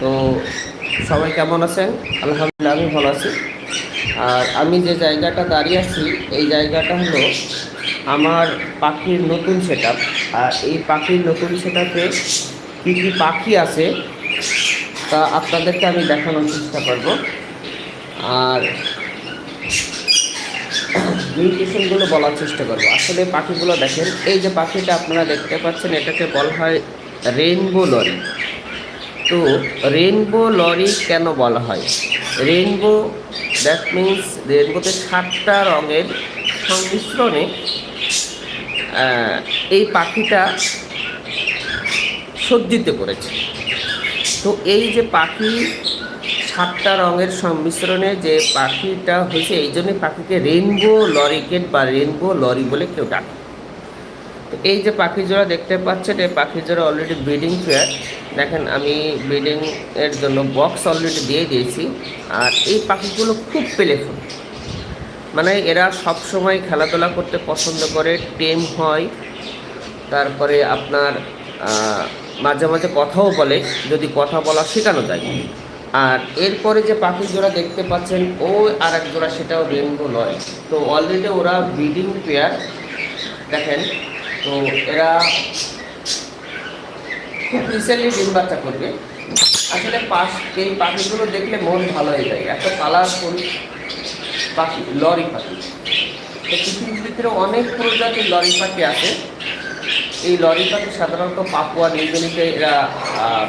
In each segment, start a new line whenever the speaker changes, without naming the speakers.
তো সবাই কেমন আছেন? আলহামদুলিল্লাহ, আমি ভালো আছি। আর আমি যে জায়গাটা দাঁড়িয়ে আছি, এই জায়গাটা হলো আমার পাখির নতুন সেট আর এই পাখির নতুন সেটাতে কী কী পাখি আছে, তা আপনাদেরকে আমি দেখানোর চেষ্টা করব। আর নিউট্রিশনগুলো বলার চেষ্টা করব। আসলে পাখিগুলো দেখেন, এই যে পাখিটা আপনারা দেখতে পাচ্ছেন, এটাকে বলা হয় রেইনবো লরি। তো রেইনবো লরি কেন বলা হয়? রেইনবো দ্যাট মিন্স রেইনবোতে সাতটা রঙের সংমিশ্রণে এই পাখিটা সজ্জিত করেছে। তো এই যে পাখি সাতটা রঙের সংমিশ্রণে যে পাখিটা হয়েছে, এই জন্য পাখিকে রেইনবো লরিকেট বা রেইনবো লরি বলে কেউ ডাকে। তো এই যে পাখি জোড়া দেখতে পাচ্ছেন, এই পাখি জোড়া অলরেডি ব্রিডিং ফেয়ার দেখেন, আমি ব্রিডিং এর জন্য বক্স অলরেডি দিয়ে দিয়েছি। আর এই পাখিগুলো খুব পেলেফুল মানে এরা সব সময় খেলাধুলা করতে পছন্দ করে টেম হয়। তারপরে আপনার মাঝে মাঝে কথাও বলে, যদি কথা বলা শেখানো যায়। আর এরপরে যে পাখি জোড়া দেখতে পাচ্ছেন, ও আর এক জোড়া, সেটাও রেনবো নয়। তো অলরেডি ওরা ব্রিডিং পেয়ার দেখেন তো এরা খুব রিসেন্টলি ডিম বাচ্চা করবে। আসলে পাশ, এই পাখিগুলো দেখলে মন ভালো হয়ে যায়। এত কালারফুল পাখি, লরি পাখি। তো পৃথিবীর ভিতরে অনেক প্রজাতির লরি পাখি আছে। এই লরি পাখি সাধারণত পাপুয়া, নিউগিনিতে এরা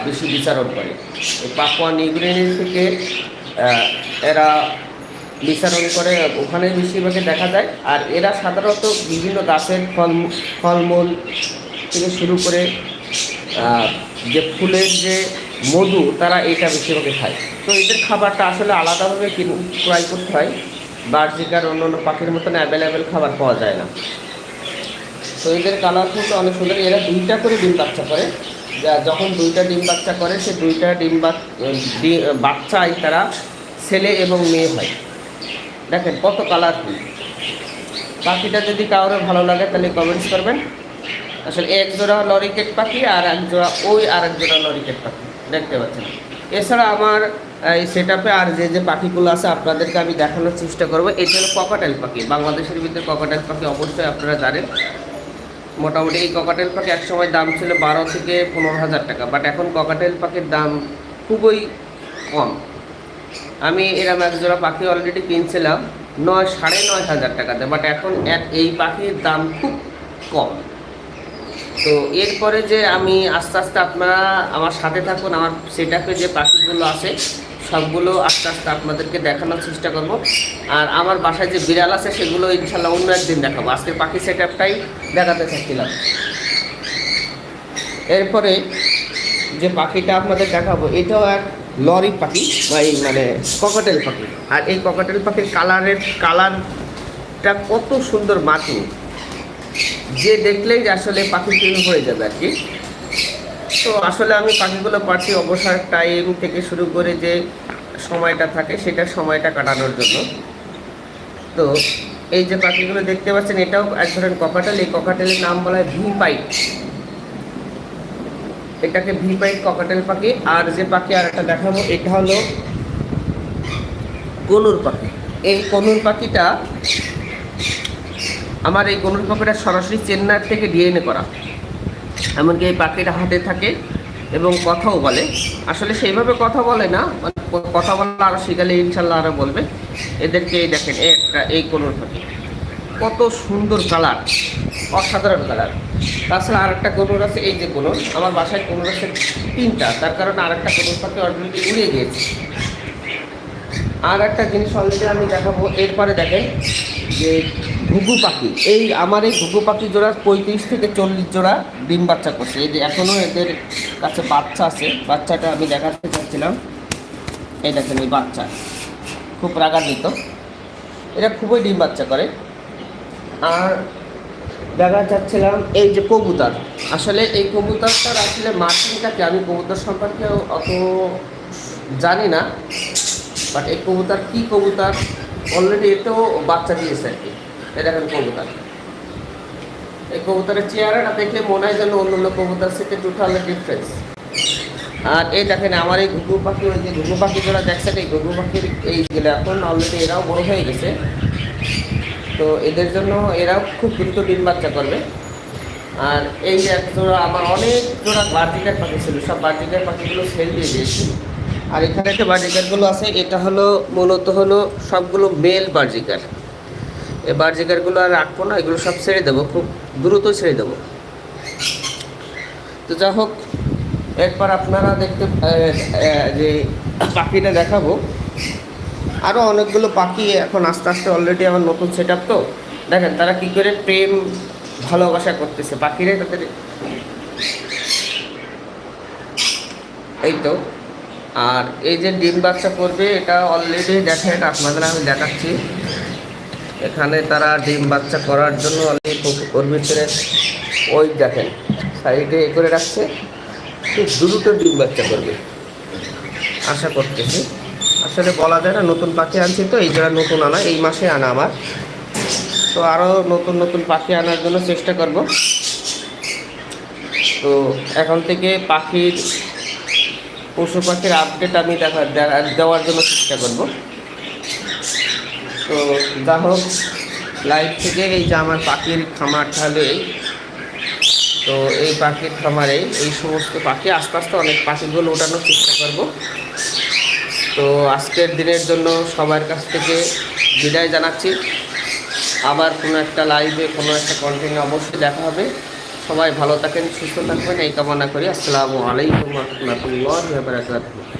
বেশি বিচারণ করে। এই পাপুয়া নিউগিনি থেকে এরা বিচরণ করে ওখানে বেশিরভাগে দেখা যায়। আর এরা সাধারণত বিভিন্ন গাছের ফল ফলমূল থেকে শুরু করে যে ফুলের যে মধু, তারা এটা বেশিরভাগে খায়। তো এদের খাবারটা আসলে আলাদাভাবে ক্রয় করতে হয়। বার্জিক আর অন্য অন্য পাখির মতন অ্যাভেলেবেল খাবার পাওয়া যায় না। তো এদের কালার কিন্তু অনেক সুন্দর। এরা দুইটা করে ডিম বাচ্চা করে। যখন দুইটা ডিম বাচ্চা করে, সে দুইটা ডিম বাচ্চাই তারা ছেলে এবং মেয়ে হয়। দেখেন কত কালারফুল পাখিটা যদি কারোর ভালো লাগে, তাহলে কমেন্টস করবেন। আসলে এক জোড়া লরিকেট পাখি আর এক জোড়া ওই আর এক জোড়া লরিকেট পাখি, দেখতে পাচ্ছেন। এছাড়া আমার এই সেট আর যে যে পাখিগুলো আছে, আপনাদেরকে আমি দেখানোর চেষ্টা করব। এটা হলো ককাটেল পাখি। বাংলাদেশের ভিতরে ককাটেল পাখি অবশ্যই আপনারা জানেন। মোটামুটি এই ককাটেল পাখি এক সময় দাম ছিল বারো থেকে পনেরো হাজার টাকা বাট এখন ককাটেল পাখির দাম খুবই কম। আমি এরম এক জোড়া পাখি অলরেডি কিনছিলাম, নয়, সাড়ে নয় হাজার টাকাতে বাট এখন এক এই পাখির দাম খুব কম। তো এরপরে যে আমি আস্তে আস্তে আপনারা আমার সাথে থাকুন, আমার সেটাপে যে পাখিগুলো আছে, সবগুলো আস্তে আস্তে আপনাদেরকে দেখানোর চেষ্টা করব। আর আমার বাসায় যে বিড়াল আছে, সেগুলো ইনশাল্লাহ অন্য একদিন দেখাবো। আজকে পাখি সেট আপটাই দেখাতে চাচ্ছিলাম এরপরে যে পাখিটা আপনাদের দেখাবো, এটাও এক লরি পাখি বা এই মানে ককাটেল পাখি। আর এই ককাটেল পাখির কালারের, কালারটা কত সুন্দর মাটি। যে দেখলেই আসলে পাখি প্রেমে পড়ে যাবে আর কি। তো আসলে আমি পাখিগুলো পাচ্ছি অবসর টাইম থেকে শুরু করে যে সময়টা থাকে, সেটা সময়টা কাটানোর জন্য। তো এই যে পাখিগুলো দেখতে পাচ্ছেন, এটাও এক ধরনের ককাটেল এই ককাটেলের নাম বলা হয় ভি পাইট। এটাকে ভি পাইট ককাটেল পাখি, আর যে পাখি আর একটা দেখাবো, এটা হলো কনুর পাখি। এই কনুর পাখিটা আমার এই গরুর পাখিটা সরাসরি চেন্নাই থেকে ডিএনএ করা। এমনকি এই পাখিটা হাতে থাকে এবং কথাও বলে। আসলে সেইভাবে কথা বলে না কথা বলা আরও শিখালে ইনশাল্লাহ আরও বলবে। এদেরকে এই দেখেন একটা, এই কোনোর পাখি। কত সুন্দর কালার, অসাধারণ কালার। তাছাড়া আরেকটা কোনোর আছে, এই যে কোনোর আমার বাসায় কোনোর আছে তিনটা, তার কারণে আরেকটা কোনোর পাখি অলরেডি উড়ে গিয়েছে। আর একটা জিনিস অলরেডি আমি দেখাবো, এরপরে দেখেন যে ঘুঘু পাখি, এই আমার এই ঘুঘু পাখি জোড়া পঁয়ত্রিশ থেকে চল্লিশ জোড়া ডিম বাচ্চা করছে। এই যে এখনও এদের কাছে বাচ্চা আছে, বাচ্চাটা আমি দেখাতে চাচ্ছিলাম। এই দেখেন এই বাচ্চা, খুব রাগান্বিত। এরা খুবই ডিম বাচ্চা করে। আর দেখা যাচ্ছিলাম এই যে কবুতর। আসলে এই কবুতরটার আসলে মার্কিংটাকে আমি কবুতর সম্পর্কে অত জানি না বাট এই কবুতর কী কবুতর? অলরেডি এতেও বাচ্চা দিয়েছে আর কি। এই দেখেন কবুতর। এই কবুতরের চেহারাটা দেখলে মনে হয় যেন অন্য অন্য কবুতর থেকে টোটালি ডিফারেন্স আর এই দেখেন আমার এই ঘুঘু পাখি, ওই যে ঘুঘু পাখি যারা দেখছেন, এই ঘুঘু পাখির এই যেগুলো এখন অলরেডি এরাও বড় হয়ে গেছে। তো এদের জন্য এরাও খুব দ্রুত ডিম বাচ্চা করবে। আর এই এক জোড়া, আমার অনেক জোড়া বার্জিকার পাখি ছিল, সব বার্জিকার পাখিগুলো সেল দিয়ে দিয়েছি। আর এখানে একটা বার্জিকারগুলো আছে, এটা হলো, মূলত হলো সবগুলো মেল বার্জিকার এই বার্জিকারগুলো আর রাখব না, এগুলো সব ছেড়ে দেবো, খুব দ্রুত ছেড়ে দেবো। তো যা হোক, এরপর আপনারা দেখতে যে পাখিটা দেখাবো আরও অনেকগুলো পাখি এখন আস্তে আস্তে অলরেডি আমার নতুন সেট তো। দেখেন, তারা কি করে প্রেম, ভালোবাসা করতেছে। পাখিরে তাদের এই তো। আর এই যে ডিম বাচ্চা করবে, এটা অলরেডি দেখেন, আপনাদের আমি দেখাচ্ছি। এখানে তারা ডিম বাচ্চা করার জন্য অলরেডি ওর ভিতরে ওই দেখেন, সাইডে এ করে রাখছে। খুব ডিম বাচ্চা করবে। আশা করতেছি। আসলে বলা যায় না, নতুন পাখি আনছি তো, এই যারা নতুন আনা, এই মাসে আনা আমার। তো আরও নতুন নতুন পাখি আনার জন্য চেষ্টা করব। তো এখন থেকে পাখির, পশু পাখির আপডেট আমি দেখা দেওয়ার জন্য চেষ্টা করব। তো যা হোক লাইভ থেকে এই যে আমার পাখির খামার তাহলে তো এই পাখির খামারে এই সমস্ত পাখি আস্তে আস্তে অনেক পাখিগুলো ওঠানোর চেষ্টা করব। তো আজকের দিনের জন্য সবার কাছ থেকে বিদায় জানাচ্ছি। আবার কোনো একটা লাইভে কোনো একটা কন্টেন্ট অবশ্যই দেখা হবে। সবাই ভালো থাকেন, সুস্থ থাকবেন, এই কামনা করি। আসসালামু আলাইকুম রহমতুল্লাহ